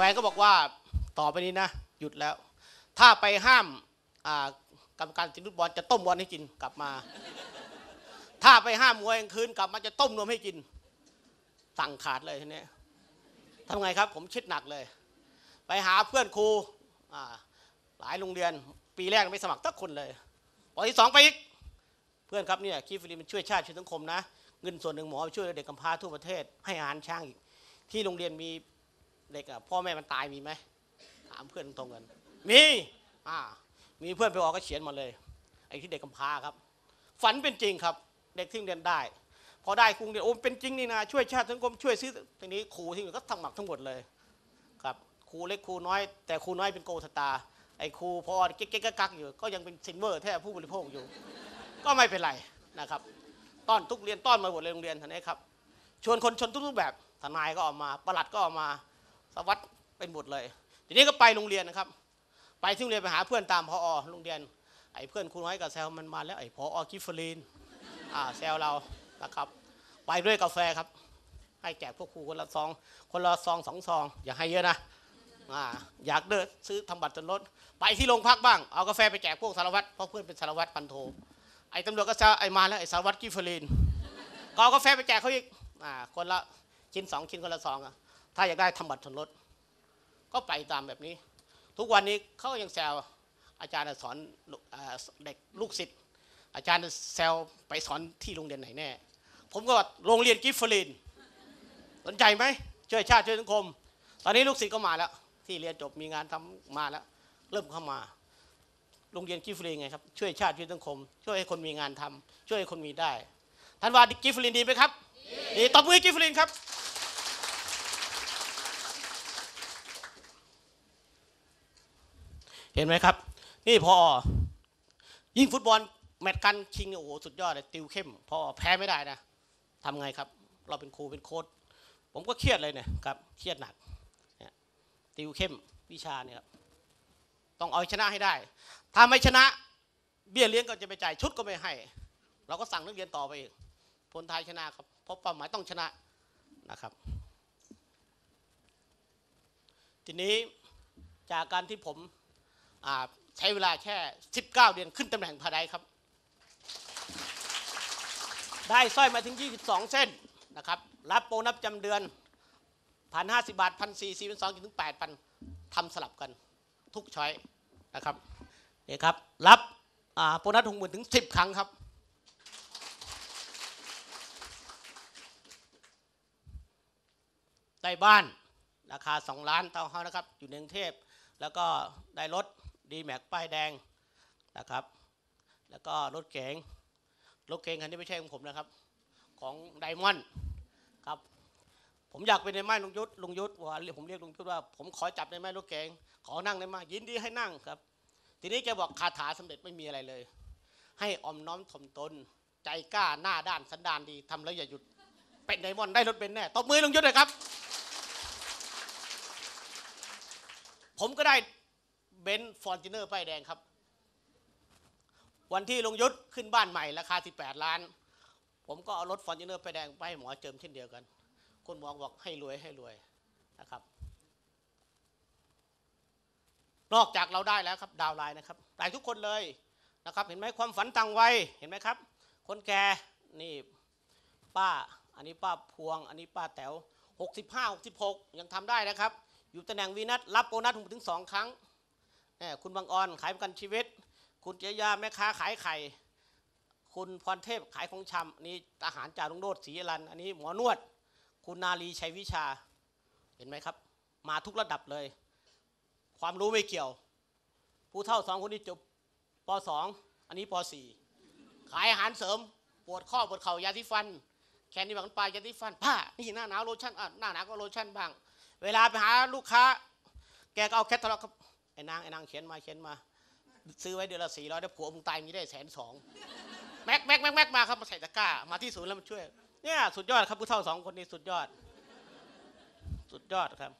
แฟนก็บอกว่าต่อไปนี้นะหยุดแล้ว ถ้าไปห้ามอ่ากรรมการทีมฟุตบอลจะต้มบอลให้กินกลับมา ถ้าไปห้ามมวยกลางคืนกลับมาจะต้มนมให้กิน สั่งขาดเลยทีนี้ทำไงครับ ผมคิดหนักเลย ไปหาเพื่อนครูหลายโรงเรียน ปีแรกไม่สมัครสักคนเลยปอที่สองไปอีกเพื่อนครับเนี่ยคีฟรีมันช่วยชาติช่วยสังคมนะเงินส่วนหนึ่งหมอไปช่วยเด็กกำพร้าทั่วประเทศให้อาหารช้างอีก ที่โรงเรียนมี เด็กอะพ่อแม่มันตายมีไหมถามเพื่อนตรงกันมีอ่ามีเพื่อนไปออกก็เขียนมาเลยไอ้ที่เด็กกำพร้าครับ ฝันเป็นจริงครับ เด็กที่เรียนได้ พอได้ครูเรียนโอ้เป็นจริงนี่นะช่วยชาติสังคมช่วยซื้อทีนี้ครูที่อื่นก็ทำหมักทั้งหมดเลยครับครูเล็กครูน้อย แต่ครูน้อยเป็นโกสตาไอ้ครูพอเก๊กกักอยู่ก็ยังเป็นซินเวอร์แท้ผู้บริโภคอยู่ ก็ไม่เป็นไรนะครับต้อนทุกเรียนต้อนมาหมดเลยโรงเรียนท่านนี้ครับชวนคนชนทุกรูปแบบทนายก็ออกมาประหลัดก็ออกมา สวัสดเป็นหมดเลย ทีนี้ก็ไปโรงเรียนนะครับ ไปที่โรงเรียนไปหาเพื่อนตามพอโรงเรียน ไอ้เพื่อนครูน้อยกับแซวมันมาแล้วไอ้พออกิฟเฟอรีนอ่าแซวเรานะครับ ไปด้วยกาแฟครับ ให้แจกพวกครูคนละซอง คนละซองสองซอง อย่าให้เยอะนะอ่าอยากเดินซื้อทำบัตรจนลดไปที่โรงพักบ้างเอากาแฟไปแจกพวกสารวัตรเพราะเพื่อนเป็นสารวัตรพันโทไอ้ตำรวจก็จะไอ้มาแล้วไอ้สารวัตรกิฟเฟอรีนก็เอากาแฟไปแจกเขาอีกอ่าคนละชิ้นสองชิ้นคนละซองอะ ถ้าอยากได้ทำบัตรชนรถก็ไปตามแบบนี้ ทุกวันนี้เขายังแซวอาจารย์สอนเด็กลูกศิษย์อาจารย์แซวไปสอนที่โรงเรียนไหนแน่ ผมก็โรงเรียนกิฟเฟอรีนสนใจไหมช่วยชาติช่วยสังคม ตอนนี้ลูกศิษย์ก็มาแล้ว ที่เรียนจบมีงานทำมาแล้ว เริ่มเข้ามาโรงเรียนกิฟฟรีไงครับช่วยชาติช่วยสังคม ช่วยให้คนมีงานทำช่วยให้คนมีได้ท่านว่ากิฟฟรีดีไหมครับดีตบมือกิฟฟรีครับ เห็นไหมครับ นี่พอยิ่งฟุตบอลแมตช์กันชิงเนี่ยโอ้โหสุดยอดเลยติวเข้มพอแพ้ไม่ได้นะทำไงครับ เราเป็นครูเป็นโค้ชผมก็เครียดเลยเนี่ยครับเครียดหนักเนี่ยติวเข้มวิชาเนี่ยครับต้องเอาชนะให้ได้ ถ้าไม่ชนะ เบี้ยเลี้ยงก็จะไปจ่ายชุดก็ไม่ให้ เราก็สั่งนักเรียนต่อไปอีกผลไทยชนะครับเพราะเป้าหมายต้องชนะนะครับ ทีนี้จากการที่ผม ใช้เวลาแค่ 19 เดือนขึ้นตำแหน่งภายในครับ ได้สร้อยมาถึง 22 เส้นนะครับ รับโบนัสจำเดือนพันห้าสิบาทพันสี่สี่พันสองถึงแปดพันทำสลับกันทุกช้อยนะครับนี่ครับ รับโบนัสหกหมื่นถึงสิบครั้งครับได้บ้านราคา 2 ล้านเต้าเฮานะครับ อยู่ในกรุงเทพ แล้วก็ได้รถ ดีแม็กป้ายแดงนะครับ แล้วก็รถเก๋งรถเก๋งคันนี้ไม่ใช่ของผมนะครับ ของไดมอนด์ครับ ผมอยากเป็นในไม้ลุงยุทธลุงยุทธว่าผมเรียกลุงยุทธว่าผมขอจับในไม้รถเก๋งขอนั่งในไม้ยินดีให้นั่งครับ ทีนี้แกบอกคาถาสำเร็จไม่มีอะไรเลย ให้ออมน้อมถ่อมตน ใจกล้าหน้าด้านสันดานดีทำแล้วอย่าหยุดเป็นไดมอนด์ได้รถเบนซ์แน่ตบมือลุงยุทธเลยครับผมก็ได้ เบนซ์ฟอร์จูเนอร์ป้ายแดงครับ วันที่ลงยุทธขึ้นบ้านใหม่ราคา 18 ล้าน ผมก็เอารถฟอร์จูเนอร์ป้ายแดงไปให้หมอเจิมเช่นเดียวกัน คุณหมอบอกให้รวยให้รวยนะครับ นอกจากเราได้แล้วครับดาวไลน์นะครับได้ทุกคนเลยนะครับ เห็นไหมความฝันต่างวัยเห็นไหมครับ คนแก่นี่ป้าอันนี้ป้าพวง อันนี้ป้าแต๋ว65 66 ยังทำได้นะครับ อยู่ตำแหน่งวีนัทรับโบนัสถึงสองครั้ง คุณบางออนขายประกันชีวิต คุณเจยาแม่ค้าขายไข่ คุณพรเทพขายของชำนนี้ทหารจ่าลุงโรดศรีอรัน อันนี้หมอนวด คุณนาลีชัยวิชา เห็นไหมครับ มาทุกระดับเลย ความรู้ไม่เกี่ยว ผู้เท่าสองคนนี้จบปสองอันนี้ปสี่ขายอาหารเสริม ปวดข้อปวดเข่ายาที่ฟัน แขนนี่บางปลายยาที่ฟัน ผ้า นี่หน้าหนาวโลชั่นอะหน้าหนาวก็โลชั่นบ้าง เวลาไปหาลูกค้า แกก็เอาแคตตาล็อกครับ ไอ้นางไอ้นางเขียนมาเขียนมา ซื้อไว้เดือนละสี่ร้อยเดี๋ยวผัวมึงตายมีได้แสนสองแม็กแม็กแม็กแม็กมาครับมาใส่ตะกร้ามาที่ศูนย์แล้วมาช่วยเนี่ยสุดยอดครับผู้เท่าสองคนนี้สุดยอด สุดยอดครับ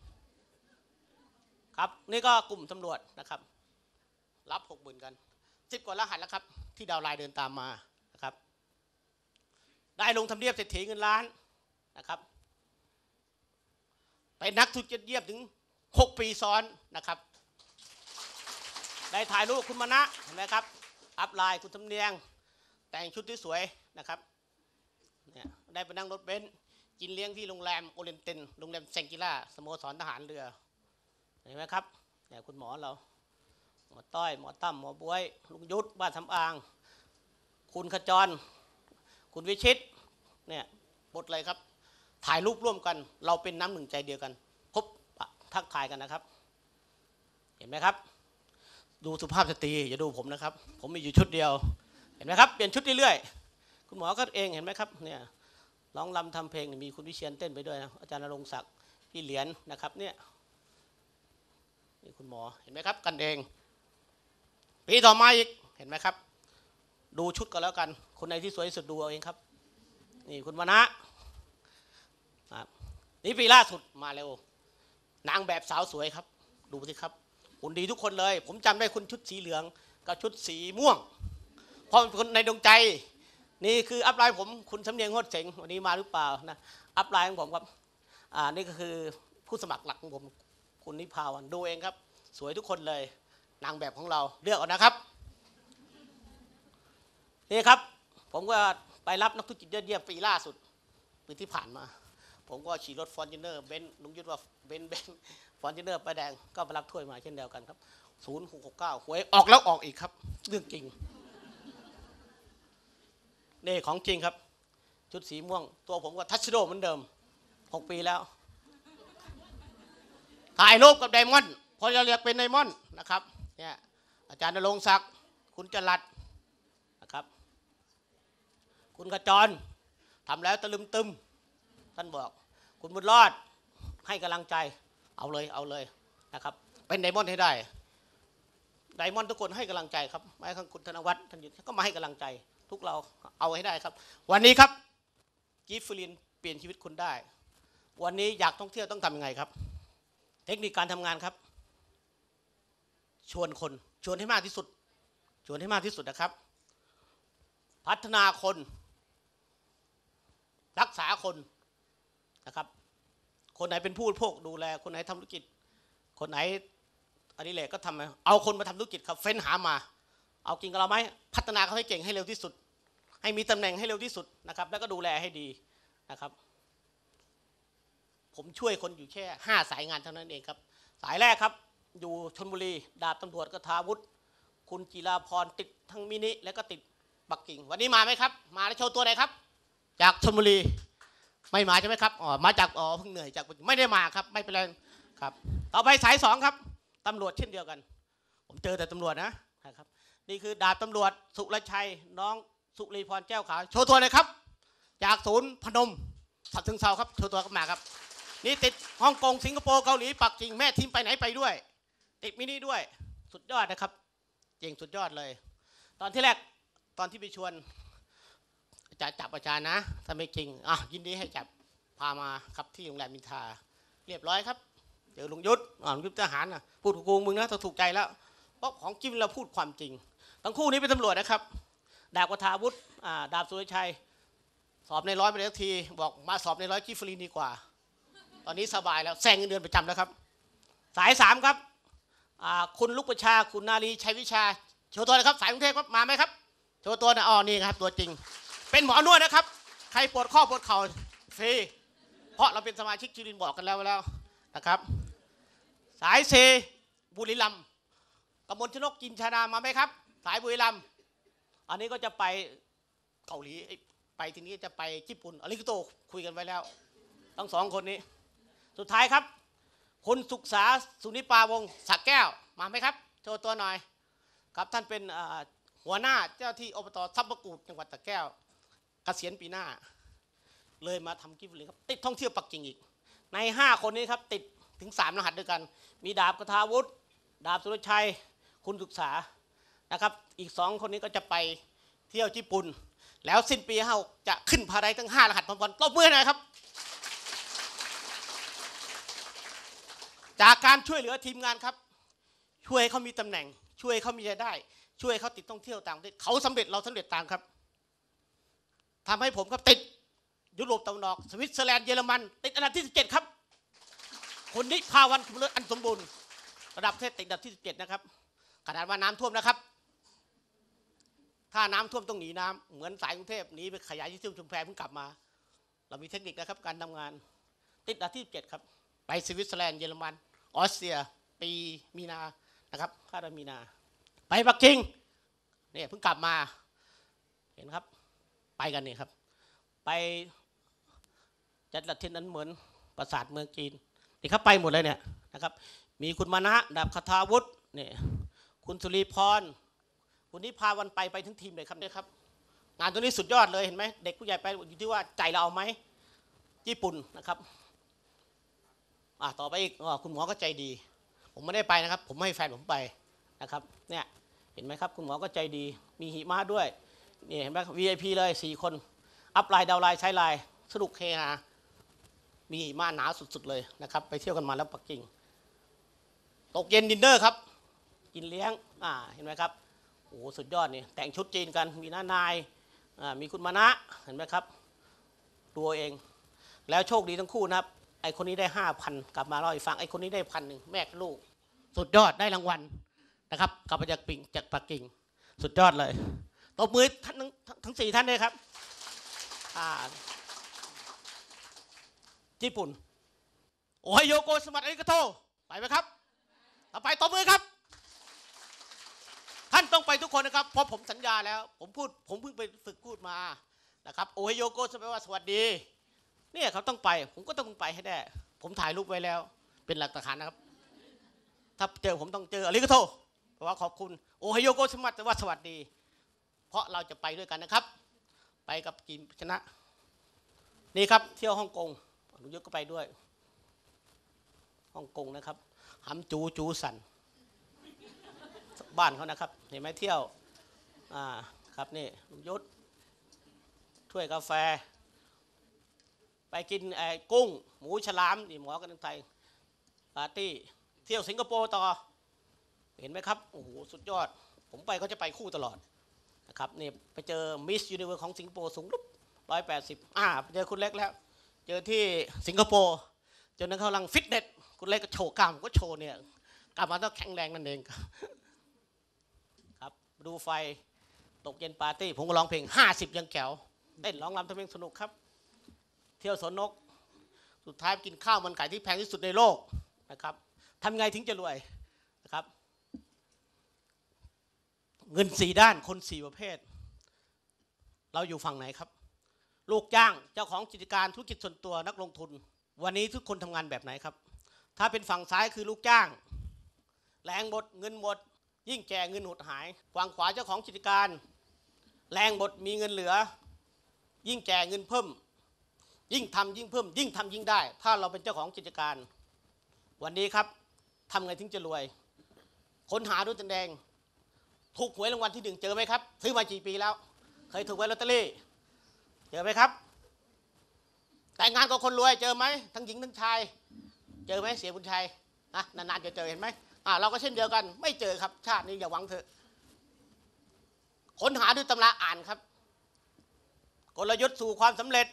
ครับนี่ก็กลุ่มตำรวจนะครับ รับหกหมื่นกันสิบกว่ารหัสแล้วครับ ที่ดาวไลน์เดินตามมานะครับ ได้ลงทำเนียบเศรษฐีเงินล้านนะครับเป็นนักธุรกิจเยียบถึงหกปีซ้อนนะครับ ได้ถ่ายรูปคุณมณะเห็นไหมครับ อัพไลน์คุณทำเนียง แต่งชุดที่สวยนะครับเนี่ยได้ไปนั่งรถเบนซ์กินเลี้ยงที่โรงแรมโอเรนเตนโรงแรมแซงกิล่าสโมสรทหารเรือเห็นไหมครับเนี่ยคุณหมอเราหมอต้อยหมอตั้มหมอบวย ลุงยุทธบ้านทำอาง คุณขจร คุณวิชิตเนี่ยบทเลยครับ ถ่ายรูปร่วมกัน เราเป็นน้ำหนึ่งใจเดียวกัน พบทักทายกันนะครับ เห็นไหมครับ ดูสุภาพสตรีอย่าดูผมนะครับ ผมมีอยู่ชุดเดียว เห็นไหมครับเปลี่ยนชุดเรื่อยๆคุณหมอก็เองเห็นไหมครับเนี่ยร้องรำทำเพลงมีคุณวิเชียนเต้นไปด้วยนะอาจารย์นรงศักดิ์พี่เหรียญนะครับเนี่ยนี่คุณหมอเห็นไหมครับ กันเอง ปีต่อมาอีกเห็นไหมครับ ดูชุดก็แล้วกัน คนไหนที่สวยที่สุดดูเอาเองครับ นี่คุณวนะครับนี่ปีล่าสุดมาเร็ว นางแบบสาวสวยครับ ดูสิครับ หุ่นดีทุกคนเลย ผมจำได้คุณชุดสีเหลืองกับชุดสีม่วงเพราะเป็นคนในดวงใจ นี่คืออัพไลน์ผมคุณสำเนียงโคตรเสงวันนี้มาหรือเปล่านะอัพไลน์ของผมครับอ่านี่ก็คือผู้สมัครหลักของผมคุณนิพาวันดูเองครับ สวยทุกคนเลยนางแบบของเราเลือกเอานะครับนี่ครับ ผมก็ไปรับนักธุรกิจยอดเยี่ยมปีล่าสุดปีที่ผ่านมา ผมก็ขี่รถฟอร์จูเนอร์เบนซ์ลุงยุทธว่าเบนซ์เบนซ์ ฟอร์จูเนอร์ป้ายแดงก็ไปรับถ้วยมาเช่นเดียวกันครับศูนย์หกหกเก้าหวยออกแล้วออกอีกครับ เรื่องจริงนี่ของจริงครับ ชุดสีม่วง ตัวผมก็ทัชโดเหมือนเดิมหกปีแล้วถ่ายรูปกับไดมอนด์พอจะเรียกเป็นไดมอนด์นะครับเนี่ยอาจารย์นรงศักดิ์คุณจรัดนะครับ คุณขจรทำแล้วตะลึมตึมท่านบอก คุณบุญรอดให้กำลังใจ เอาเลยเอาเลยนะครับ เป็นไดมอนด์ให้ได้ไดมอนด์ทุกคนให้กำลังใจครับแม้กระทั่งคุณธนวัฒน์ท่านอยู่ก็มาให้กำลังใจ ทุกเราเอาให้ได้ครับ วันนี้ครับกิฟฟลินเปลี่ยนชีวิตคุณได้ วันนี้อยากท่องเที่ยวต้องทำยังไงครับ เทคนิคการทำงานครับ ชวนคนชวนให้มากที่สุด ชวนให้มากที่สุดนะครับ พัฒนาคน รักษาคนนะครับ คนไหนเป็นผู้บริโภคดูแล คนไหนทำธุรกิจ คนไหนอันนี้แหละก็ทำมาเอาคนมาทำธุรกิจครับเฟ้นหามา เอากินกับเราไหมพัฒนาเขาให้เก่งให้เร็วที่สุด ให้มีตำแหน่งให้เร็วที่สุดนะครับ แล้วก็ดูแลให้ดีนะครับ ผมช่วยคนอยู่แค่ห้าสายงานเท่านั้นเองครับ สายแรกครับ อยู่ชนบุรีดาบตำรวจกทาวุฒิคุณจิราพรติดทั้งมินิและก็ติดปักกิ่ง วันนี้มาไหมครับ มาแล้วโชว์ตัวไหนครับ จากชนบุรี ไม่มาใช่ไหมครับอ๋อมาจากอ๋อเพิ่งเหนื่อยจากไม่ได้มาครับ ไม่เป็นไรครับ ต่อไปสายสองครับตำรวจเช่นเดียวกัน ผมเจอแต่ตำรวจนะนะครับ นี่คือดาบตำรวจสุรชัย น้องสุรีพรแก้วขาวโชว์ตัวเลยครับ จากศูนย์พนมสัตว์ถึงเซาครับโชว์ตัวกันมาครับ นี่ติดฮ่องกงสิงคโปร์เกาหลีปักกิ่งแม่ทีมไปไหนไปด้วย ติดมินิด้วยสุดยอดนะครับเก่งสุดยอดเลย ตอนที่แรกตอนที่ไปชวน จะจับอาจารย์นะ ถ้าไม่จริงอะยินดีให้จับพามาครับที่โรงแรมมินทา เรียบร้อยครับเจอลุงยุทธอ่าลุงยุทธทหารนะพูดกับกูมึงนะถ้าถูกใจแล้วเพราะของจริงเราพูดความจริงทั้งคู่นี้เป็นตำรวจนะครับ ดาบกทาวุฒิอ่าดาบสุรชัย สอบในร้อยไปแล้วที บอกมาสอบในร้อยกิฟฟรีดีกว่า ตอนนี้สบายแล้วแซงเงินเดือนประจำแล้วครับ สายสามครับอ่าคุณลูกประชาคุณนาลีชัยวิชาโชว์ตัวนะครับ สายกรุงเทพครับมาไหมครับโชว์ตัวนะอ๋อนี่ครับตัวจริง เป็นหมอนวดนะครับ ใครปวดข้อปวดเข่าฟรีเพราะเราเป็นสมาชิกจุลินบอกกันแล้วแล้วนะครับ สายเซบุรีรัมย์กมลชนกจินชานามาไหมครับ สายบุรีรัมย์อันนี้ก็จะไปเกาหลีไปทีนี้จะไปญี่ปุ่นอาริกโตคุยกันไว้แล้ว ทั้งสองคนนี้ สุดท้ายครับคุณสุขสาสุนิปาวงศ์สักแก้วมาไหมครับโชว์ตัวหน่อย ครับท่านเป็นหัวหน้าเจ้าที่อบตทับประกูดจังหวัดสระแก้ว กษียณปีหน้า เลยมาทำกิฟต์เลยครับ ติดท่องเที่ยวปักกิ่งอีก ใน 5 คนนี้ครับ ติดถึง 3 รหัสด้วยกัน มีดาบกทาวุฒิดาบสุรชัย คุณศึกษานะครับ อีก 2 คนนี้ก็จะไปเที่ยวญี่ปุ่น แล้วสิ้นปีเฮาจะขึ้นพาได้ทั้ง 5 รหัสพร้อมๆตบมือหน่อยครับ จากการช่วยเหลือทีมงานครับ ช่วยเขามีตำแหน่ง ช่วยเขามีรายได้ ช่วยเขาติดท่องเที่ยวต่างประเทศเขาสำเร็จเราสำเร็จตามครับ ทำให้ผมครับติดยุโรปตะวันออกสวิตเซอร์แลนด์เยอรมัน ติดอันดับที่ 17 ครับคุณนิพาวันคุณเลิศอันสมบูรณ์ ระดับประเทศติดอันดับที่ 17 นะครับขนาดว่าน้ำท่วมนะครับ ถ้าน้ำท่วมต้องหนีน้ำเหมือนสายกรุงเทพหนีไปขยายที่ซิ่วชุมแพเพิ่งกลับมา เรามีเทคนิคนะครับ การทำงาน ติดอันดับที่7ครับ ไปสวิตเซอร์แลนด์เยอรมันออสเตรีย ปีมีนานะครับคาดว่ามีนา ไปปักกิ่งเนี่ยเพิ่งกลับมา เห็นครับ ไปกันนี่ครับ ไปจัดละทินนั้นเหมือนปราสาทเมืองจีนนี่ครับไปหมดเลยเนี่ยนะครับ มีคุณมานะดาบคาทาวุฒิเนี่ยคุณสุรีพรคุณนิพาวันไปไปทั้งทีมเลยครับเนี่ยครับ งานตัวนี้สุดยอดเลยเห็นไหมเด็กผู้ใหญ่ไปอยู่ที่ว่าใจเราเอาไหมญี่ปุ่นนะครับอะต่อไปอีกอคุณหมอก็ใจดี ผมไม่ได้ไปนะครับ ผมให้แฟนผมไปนะครับเนี่ยเห็นไหมครับ คุณหมอก็ใจดี มีหิมะด้วย นี่เห็นไหม VIP เลยสี่คน อัพไลน์ดาวไลน์ใช้ไลน์สนุกเฮฮามีมะหนาสุดๆเลยนะครับ ไปเที่ยวกันมาแล้วปักกิ่ง ตกเย็นดินเนอร์ครับ กินเลี้ยงอ่าเห็นไหมครับโอ้สุดยอดนี่แต่งชุดจีนกันมีน้านายอ่ามีคุณมานะเห็นไหมครับตัวเอง แล้วโชคดีทั้งคู่นะครับ ไอคนนี้ได้ห้าพันกลับมาเล่าให้ฟังไอคนนี้ได้พันหนึ่งแม่กับลูก สุดยอดได้รางวัลนะครับกลับมาจากปิงจากปักกิ่ง สุดยอดเลย ตบมือท่านทั้งสี่ท่านเลยครับญี่ปุ่น โอไฮโยโกสมัตอาริกาโต ไปไหมครับต่อไปตบมือครับ ท่านต้องไปทุกคนนะครับ เพราะผมสัญญาแล้ว ผมพูด ผมเพิ่งไปฝึกพูดมา นะครับ โอไฮโยโกสแปลว่าสวัสดี เนี่ยเขาต้องไป ผมก็ต้องไปให้ได้ ผมถ่ายรูปไว้แล้ว เป็นหลักฐานนะครับ ถ้าเจอผมต้องเจออาริกาโตแปลว่าขอบคุณ โอไฮโยโกสมัตแปลว่าสวัสดี เพราะเราจะไปด้วยกันนะครับ ไปกับทีมชนะ นี่ครับเที่ยวฮ่องกงอนุยุทธก็ไปด้วยฮ่องกงนะครับหำจูจูสันบ้านเขานะครับ เห็นไหมเที่ยวอ่าครับนี่ลุงยุทธถ้วยกาแฟ ไปกินไอ้กุ้ง หมูฉลามนี่หมอกันไทยปาร์ตี้เที่ยวสิงคโปร์ต่อ เห็นไหมครับโอ้โหสุดยอด ผมไปเขาจะไปคู่ตลอด นะครับนี่ไปเจอมิสยูนิเวอร์ของสิงคโปร์สูงลุกร้อยแปดสิบอ่าไปเจอคุณเล็กแล้ว เจอที่สิงคโปร์เจอนั้นเขาลังฟิตเนสคุณเล็กก็โชว์กล้ามก็โชว์เนี่ยกล้ามมันต้องแข็งแรงนั่นเองครับดูไฟตกเย็นปาร์ตี้ผมก็ร้องเพลง 50 ยังแกวเต้นร้องรำทำเพลงสนุกครับ เที่ยวสวนนก สุดท้ายกินข้าวมันไก่ที่แพงที่สุดในโลกนะครับทำไงถึงจะรวยนะครับ เงินสี่ด้านคนสี่ประเภท เราอยู่ฝั่งไหนครับ ลูกจ้างเจ้าของกิจการธุรกิจส่วนตัวนักลงทุน วันนี้ทุกคนทำงานแบบไหนครับ ถ้าเป็นฝั่งซ้ายคือลูกจ้าง แรงหมดเงินหมด ยิ่งแก่เงินหดหายฝั่งขวาเจ้าของกิจการ แรงหมดมีเงินเหลือ ยิ่งแก่เงินเพิ่ม ยิ่งทำยิ่งเพิ่ม ยิ่งทำยิ่งได้ ถ้าเราเป็นเจ้าของกิจการ วันนี้ครับทำไงถึงจะรวย ค้นหาด้วยตนแดง ถูกหวยรางวัลที่หนึ่งเจอไหมครับ ซื้อมากี่ปีแล้ว เคยถูกไว้ลอตเตอรี่ เจอไหมครับ แต่งงานกับคนรวยเจอไหมทั้งหญิงทั้งชาย เจอไหมเสียบุญชัยนะนานๆจะเจอเห็นไหมอ่าเราก็เช่นเดียวกัน ไม่เจอครับ ชาตินี้อย่าหวังเถอะค้นหาด้วยตำราอ่านครับ กลยุทธ์สู่ความสำเร็จ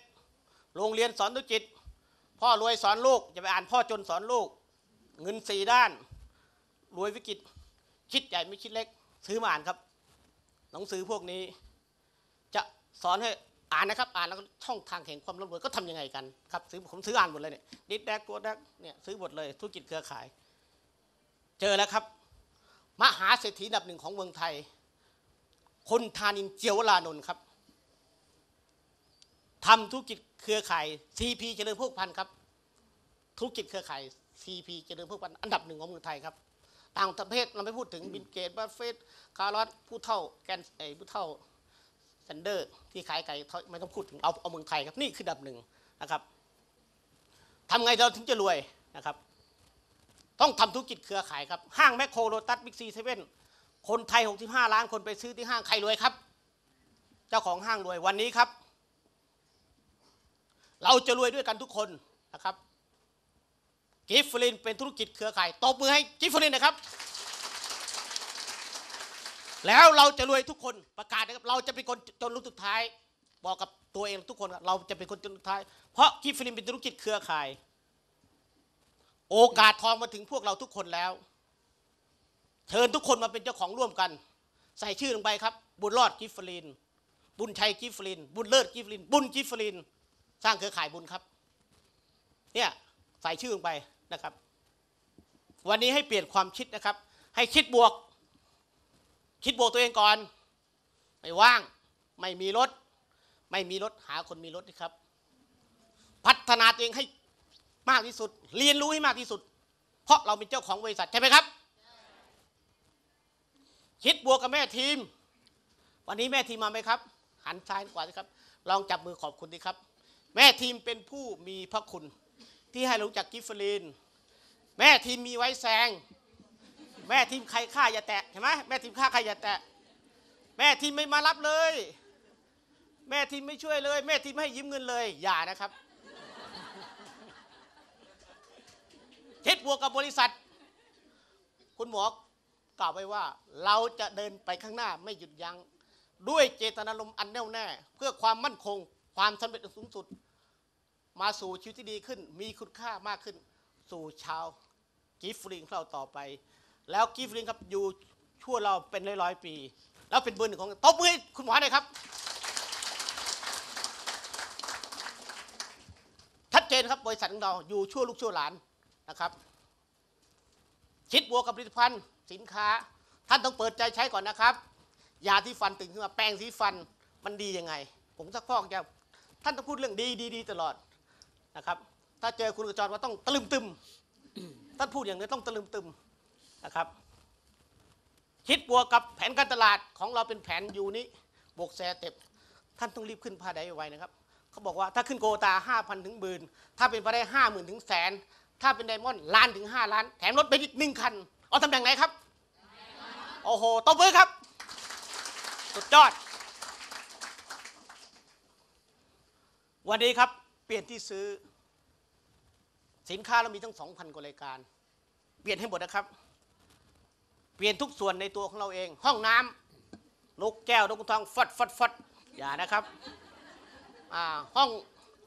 โรงเรียนสอนธุรกิจ พ่อรวยสอนลูกอย่าไปอ่านพ่อจนสอนลูก เงินสี่ด้าน รวยวิกฤตคิดใหญ่ไม่คิดเล็ก ซื้อมาอ่านครับ หนังสือพวกนี้ จะสอนให้อ่านนะครับ อ่านแล้วช่องทางแห่งความร่ำรวยก็ทำยังไงกันครับซื้อผมซื้ออ่านหมดเลยเนี่ยดิดแดกตัวแดกเนี่ยซื้อหมดเลยธุรกิจเครือข่าย เจอแล้วครับ มหาเศรษฐีอันดับหนึ่งของเมืองไทย คนธานินเจียวลานนท์ครับทำธุรกิจเครือข่าย CP เจริญพวกพันธ์ครับธุรกิจเครือข่าย CP เจริญพวกพันธ์อันดับหนึ่งของเมืองไทยครับ ต่างประเทศเราไม่พูดถึงบินเกตบัฟเฟตคาร์ลอสผู้เท่าแกนไอผู้เท่าแซนเดอร์ ที่ขายไก่เขาไม่ต้องพูดถึงเอาเอาเมืองไทยครับนี่คืออันดับหนึ่งนะครับทำไงเราถึงจะรวยนะครับ ต้องทำธุรกิจเครือข่ายครับ ห้างแมคโครโลตัสบิ๊กซีเซเว่นคนไทย 65 ล้านคนไปซื้อที่ห้างใครรวยครับ เจ้าของห้างรวยวันนี้ครับ เราจะรวยด้วยกันทุกคนนะครับ กิฟฟลินเป็นธุรกิจเครือข่ายตบมือให้กิฟฟลินนะครับ แล้วเราจะรวยทุกคนประกาศนะครับ เราจะเป็นคนจนรุ่นสุดท้าย บอกกับตัวเองทุกคนเราจะเป็นคนจนสุดท้าย เพราะกิฟฟลินเป็นธุรกิจเครือข่าย โอกาสทองมาถึงพวกเราทุกคนแล้ว เชิญทุกคนมาเป็นเจ้าของร่วมกัน ใส่ชื่อลงไปครับ บุญรอดกิฟฟลิน บุญชัยกิฟฟลิน บุญเลิศกิฟฟลิน บุญกิฟฟลิน สร้างเครือข่ายบุญครับ เนี่ยใส่ชื่อลงไป นะครับ วันนี้ให้เปลี่ยนความคิดนะครับ ให้คิดบวก คิดบวกตัวเองก่อน ไม่ว่าง ไม่มีรถ ไม่มีรถหาคนมีรถนะครับ พัฒนาตัวเองให้มากที่สุด เรียนรู้ให้มากที่สุด เพราะเราเป็นเจ้าของบริษัทใช่ไหมครับ คิดบวกกับแม่ทีม วันนี้แม่ทีมมาไหมครับ หันซ้ายขวาสิครับ ลองจับมือขอบคุณดีครับ แม่ทีมเป็นผู้มีพระคุณ ที่ให้รู้จักกิฟเฟอรีนแม่ทีมมีไว้แซง แม่ทีมใครฆ่าอย่าแตะเห็นไหมแม่ทีมฆ่าใครอย่าแตะ แม่ทีมไม่มารับเลย แม่ทีมไม่ช่วยเลย แม่ทีมไม่ให้ยืมเงินเลย อย่านะครับคิดบวกกับบริษัท คุณหมอกล่าวไว้ว่า เราจะเดินไปข้างหน้าไม่หยุดยัง้งด้วยเจตนารมณ์อันแน่วแน่ เพื่อความมั่นคง ความสำเร็จสูงสุด มาสู่ชีวิตที่ดีขึ้น มีคุณค่ามากขึ้น สู่ชาวกิฟลิงเราต่อไป แล้วกิฟลิงครับอยู่ชั่วเราเป็นร้อยๆปี แล้วเป็นเบอร์หนึ่งของตบมือคุณหมอหน่อยครับชัดเจนครับบริษัทของเราอยู่ชั่วลูกชั่วหลานนะครับคิดบวกกับผลิตภัณฑ์สินค้า ท่านต้องเปิดใจใช้ก่อนนะครับ ยาที่ฟันตึงขึ้นมาแปรงสีฟันมันดียังไง ผมสักฟอกจะท่านต้องพูดเรื่องดีดีดีตลอด นะครับ ถ้าเจอคุณกระจรว่าต้องตะลึมตึมท่านพูดอย่างนี้ต้องตะลึมตึมนะครับคิดบวกกับแผนการตลาดของเราเป็นแผนยูนี้บวกแซเต็บท่านต้องรีบขึ้นพาไดไวนะครับเขาบอกว่าถ้าขึ้นโกตา 5,000 ถึงหมื่นถ้าเป็นไปได้50,000ถึงแสน ถ้าเป็นไดมอนด์ล้านถึง 5 ล้าน แถมรถไปอีกหนึ่งคัน เอาตำแหน่งไหนครับ โอ้โหตบมือครับ สุดยอดวันนี้ครับ เปลี่ยนที่ซื้อ สินค้าเรามีทั้ง2,000กว่ารายการ เปลี่ยนให้หมดนะครับ เปลี่ยนทุกส่วนในตัวของเราเอง ห้องน้ำนกแก้วนกขุนทองฟัดฟัดฟัดอย่านะครับห้อง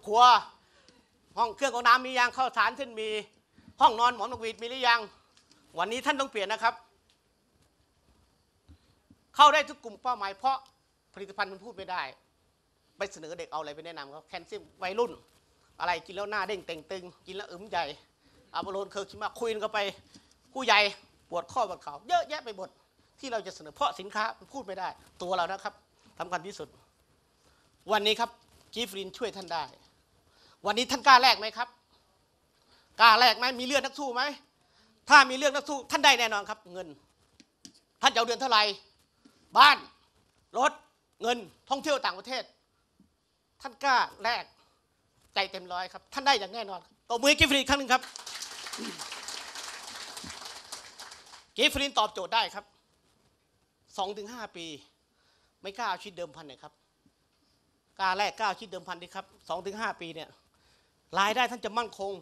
ครัวห้องเครื่องกรองน้ำมียางข้าวสารเช่นมีห้องนอนหมอนกหวีดมีหรือยัง วันนี้ท่านต้องเปลี่ยนนะครับ เข้าได้ทุกกลุ่มเป้าหมายเพราะผลิตภัณฑ์มันพูดไม่ได้ ไปเสนอเด็กเอาอะไรไปแนะนำเขาแคลเซียมวัยรุ่น อะไรกินแล้วหน้าเด้งเต่งตึง กินแล้วอึมใหญ่อาบโลนเคอร์คิมาคุยกันไปผู้ใหญ่ปวดข้อปวดเข่าเยอะแยะไปหมดที่เราจะเสนอเพราะสินค้ามันพูดไม่ได้ ตัวเรานะครับสำคัญที่สุด วันนี้ครับกีฟรินช่วยท่านได้ วันนี้ท่านกล้าแลกไหมครับกล้าแลกไหมมีเลือดนักสู้ไหมถ้ามีเลือดนักสู้ท่านได้แน่นอนครับ เงิน ท่านจะเอาเดือนเท่าไหร่บ้านรถเงินท่องเที่ยวต่างประเทศ ท่านกล้าแลกใจเต็มร้อยครับ ท่านได้อย่างแน่นอนตบมือกิฟรินครั้งหนึ่งครับกิฟรินตอบโจทย์ได้ครับสองถึงห้าปี ไม่กล้าเอาชีวิตเดิมพันเลยครับกล้าแรกกล้าเอาชีวิตเดิมพันดีครับสองถึงห้าปีเนี่ยรายได้ท่านจะมั่นคง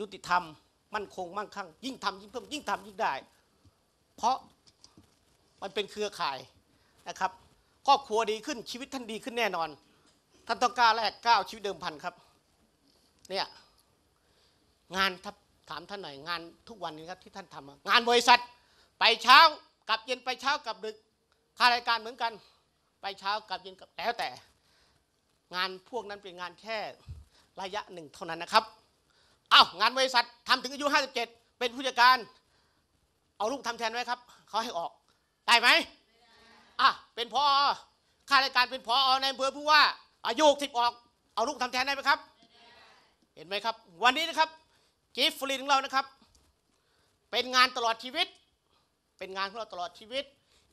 ยุติธรรม มั่นคงมั่งคั่ง ยิ่งทำยิ่งเพิ่มยิ่งทำยิ่งได้ เพราะมันเป็นเครือข่ายนะครับครอบครัวดีขึ้นชีวิตท่านดีขึ้นแน่นอน ท่านต้องกล้าแรกกล้าเอาชีวิตเดิมพันครับ เนี่ยงานทับถามท่านหน่อยงานทุกวันนี้ครับที่ท่านทำงานบริษัท ไปเช้ากลับเย็นไปเช้ากลับดึกค่ารายการเหมือนกัน ไปเช้ากลับเย็นกลับแล้วแต่ งานพวกนั้นเป็นงานแค่ระยะหนึ่งเท่านั้นนะครับเอ้างานบริษัททำถึงอายุ 57 เป็นผู้จัดการ เอาลูกทำแทนไว้ครับเขาให้ออกได้ไหมอะเป็นพอข้ารายการเป็นพอในอำเภอผู้ว่า อายุสิบออก เอาลูกทำแทนได้ไหมครับ เห็นไหมครับ วันนี้นะครับกิฟต์ฟรีของเรานะครับ เป็นงานตลอดชีวิต เป็นงานของเราตลอดชีวิต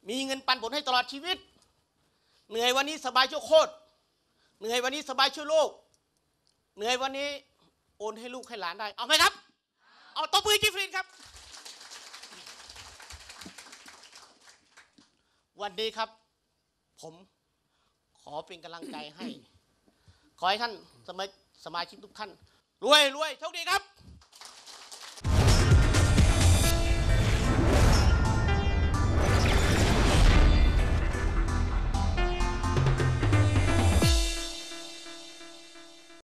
มีเงินปันผลให้ตลอดชีวิต เหนื่อยวันนี้สบายชั่วโคตรเหนื่อยวันนี้สบายชั่วโลก เหนื่อยวันนี้โอนให้ลูกให้หลานได้ เอาไหมครับ เอาตบมือกิฟต์ฟรีครับ วันนี้ครับ ผม ขอเป็นกำลังใจให้ ขอให้ท่านสมาสมาชิกทุกท่าน รวยรวยโชคดีครับ